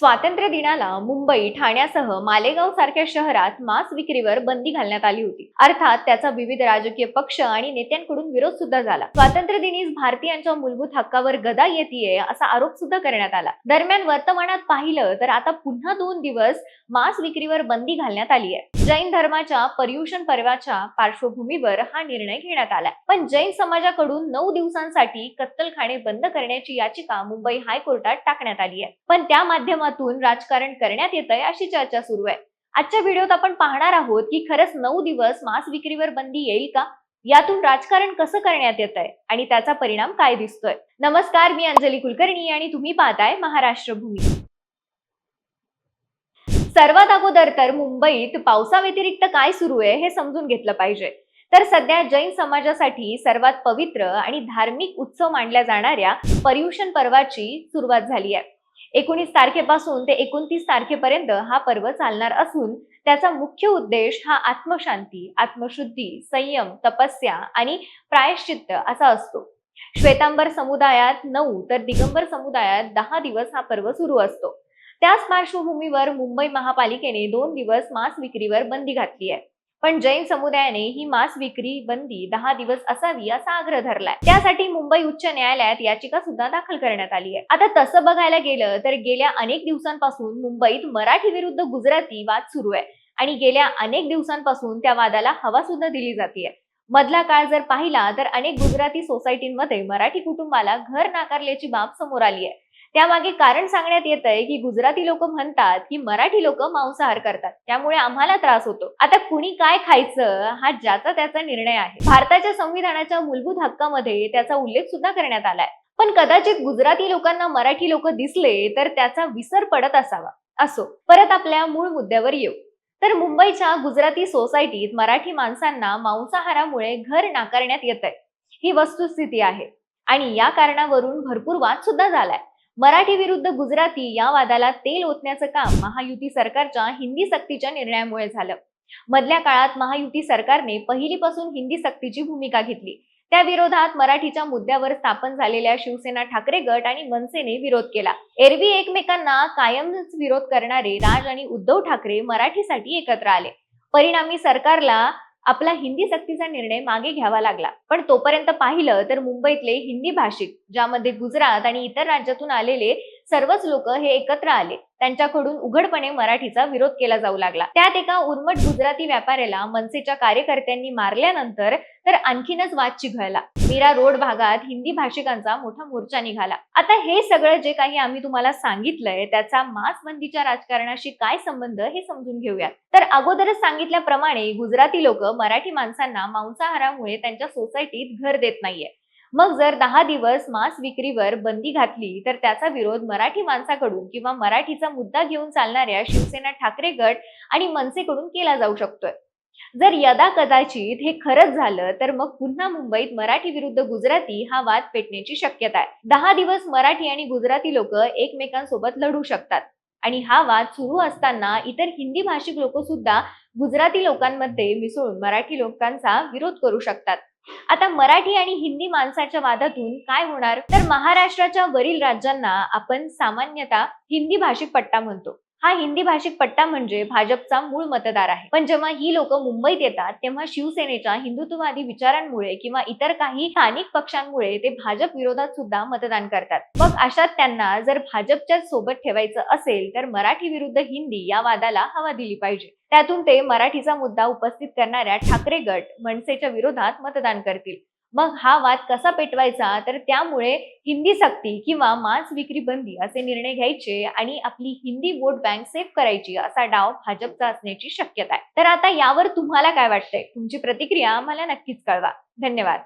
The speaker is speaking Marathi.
स्वातंत्र्य दिनाला मुंबई ठाण्यासह मालेगाव सारख्या शहरात मांस विक्रीवर बंदी घालण्यात आली होती. अर्थात त्याचा विविध राजकीय पक्ष आणि नेत्यांकडून विरोध सुद्धा झाला. स्वातंत्र्य दिनीच भारतीयांच्या मूलभूत हक्कावर गदा येतीये असा आरोप सुद्धा करण्यात आला. दरम्यान वर्तमानात पाहिलं तर आता पुन्हा दोन दिवस मांस विक्रीवर बंदी घालण्यात आली आहे जैन धर्माच्या पर्युषण पर्वाच्या पार्श्वभूमीवर हा निर्णय घेण्यात आला पण जैन समाजाकडून नऊ दिवसांसाठी कत्तलखाने बंद करण्याची याचिका मुंबई हायकोर्टात टाकण्यात आली आहे पण त्या माध्यमात माध्यमातून राजकारण करण्यात येत आहे अशी चर्चा सुरू आहे. आजच्या व्हिडिओत आपण पाहणार आहोत की खरंच नऊ दिवस मांस विक्रीवर बंदी येईल का? यातून राजकारण कसं करण्यात येत आहे आणि त्याचा परिणाम काय दिसतोय? नमस्कार मी अंजली कुलकर्णी आणि तुम्ही पाहताय महाराष्ट्र भूमी सर्वात अगोदर तर मुंबईत पावसाव्यतिरिक्त काय सुरू आहे हे समजून घेतलं पाहिजे. तर सध्या जैन समाजासाठी सर्वात पवित्र आणि धार्मिक उत्सव मानल्या जाणाऱ्या पर्युषण पर्वाची सुरुवात झाली आहे. एकोणीस तारखेपासून ते एकोणतीस तारखेपर्यंत हा पर्व चालणार असून त्याचा मुख्य उद्देश हा आत्मशांती आत्मशुद्धी संयम तपस्या आणि प्रायश्चित्त असा असतो. श्वेतांबर समुदायात नऊ तर दिगंबर समुदायात दहा दिवस हा पर्व सुरू असतो. त्याच पार्श्वभूमीवर मुंबई महापालिकेने दोन दिवस मांस विक्रीवर बंदी घातली आहे. पण जैन समुदायाने ही मांस विक्री बंदी दहा दिवस असावी असा आग्रह धरलाय. त्यासाठी मुंबई उच्च न्यायालयात याचिका सुद्धा दाखल करण्यात आली आहे. आता तसं बघायला गेलं तर गेल्या अनेक दिवसांपासून मुंबईत मराठी विरुद्ध गुजराती वाद सुरू आहे. आणि गेल्या अनेक दिवसांपासून त्या वादाला हवा सुद्धा दिली जाते मधला काळ जर पाहिला तर अनेक गुजराती सोसायटींमध्ये मराठी कुटुंबाला घर नाकारल्याची बाब समोर आली आहे त्यामागे कारण सांगण्यात येत आहे की गुजराती लोक म्हणतात की मराठी लोक मांसाहार करतात. त्यामुळे आम्हाला त्रास होतो. आता कुणी काय खायचं हा ज्याचा त्याचा निर्णय आहे. भारताच्या संविधानाच्या मूलभूत हक्कामध्ये त्याचा उल्लेख सुद्धा करण्यात आलाय. पण कदाचित गुजराती लोकांना मराठी लोक दिसले तर त्याचा विसर पडत असावा. असो. परत आपल्या मूळ मुद्द्यावर येऊ. तर मुंबईच्या गुजराती सोसायटीत मराठी माणसांना मांसाहारामुळे घर नाकारण्यात येत आहे ही वस्तुस्थिती आहे. आणि या कारणावरून भरपूर वाद सुद्धा झालाय. मराठी विरुद्ध गुजराती या वादाला तेल ओतण्याचं काम महायुती सरकारच्या हिंदी सक्तीच्या निर्णयामुळे झालं. मधल्या काळात महायुती सरकारने पहिलीपासून हिंदी सक्तीची भूमिका घेतली. त्या विरोधात मराठीच्या मुद्द्यावर स्थापन झालेल्या शिवसेना ठाकरे गट आणि मनसेने विरोध केला. एरवी एकमेकांना कायमच विरोध करणारे राज आणि उद्धव ठाकरे मराठीसाठी एकत्र आले. परिणामी सरकारला आपला हिंदी सक्तीचा निर्णय मागे घ्यावा लागला. पण तोपर्यंत पाहिलं तर मुंबईतले हिंदी भाषिक ज्यामध्ये गुजरात आणि इतर राज्यातून आलेले सर्वच लोक हे एकत्र आले. त्यांच्याकडून उघडपणे मराठीचा विरोध केला जाऊ लागला. त्यात एका उर्मट गुजराती व्यापाऱ्याला मनसेच्या कार्यकर्त्यांनी मारल्यानंतर तर आणखीनच वाद चिघळला. मीरा रोड भागात हिंदी भाषिकांचा मोठा मोर्चा निघाला. आता हे सगळं जे काही आम्ही तुम्हाला सांगितलंय त्याचा मासबंदीच्या राजकारणाशी काय संबंध हे समजून घेऊयात. तर अगोदरच सांगितल्याप्रमाणे गुजराती लोक मराठी माणसांना मांसाहारामुळे त्यांच्या सोसायटीत घर देत नाहीये. मग जर दहा दिवस मांस विक्रीवर बंदी घातली तर त्याचा विरोध मराठी माणसाकडून किंवा मराठीचा मुद्दा घेऊन चालणाऱ्या शिवसेना ठाकरे गट आणि मनसेकडून केला जाऊ शकतोय. जर यदा कदाचित हे खरंच झालं तर मग पुन्हा मुंबईत मराठी विरुद्ध गुजराती हा वाद पेटण्याची शक्यता आहे. दहा दिवस मराठी आणि गुजराती लोक एकमेकांसोबत लढू शकतात आणि हा वाद सुरू असताना इतर हिंदी भाषिक लोक सुद्धा गुजराती लोकांमध्ये मिसळून मराठी लोकांचा विरोध करू शकतात. आता मराठी आणि हिंदी माणसाच्या वादातून काय होणार? तर महाराष्ट्राच्या वरील राज्यांना आपण सामान्यतः हिंदी भाषिक पट्टा म्हणतो. हा हिंदी भाषिक पट्टा म्हणजे भाजपचा मूळ मतदार आहे. पण जेव्हा ही लोक मुंबईत येतात तेव्हा शिवसेनेच्या हिंदुत्ववादी विचारांमुळे किंवा इतर काही स्थानिक पक्षांमुळे ते भाजप विरोधात सुद्धा मतदान करतात. मग अशात त्यांना जर भाजपच्या सोबत ठेवायचं असेल तर मराठी विरुद्ध हिंदी या वादाला हवा दिली पाहिजे. त्यातून ते मराठीचा मुद्दा उपस्थित करणाऱ्या ठाकरे गट मनसेच्या विरोधात मतदान करतील. मग हा वाद कसा पेटवायचा? तर त्यामुळे हिंदी सक्ती किंवा मांस विक्री बंदी असे निर्णय घ्यायचे आणि आपली हिंदी वोट बँक सेव्ह करायची असा डाव भाजपचा असण्याची शक्यता आहे. तर आता यावर तुम्हाला काय वाटतंय? तुमची प्रतिक्रिया मला नक्कीच कळवा. धन्यवाद.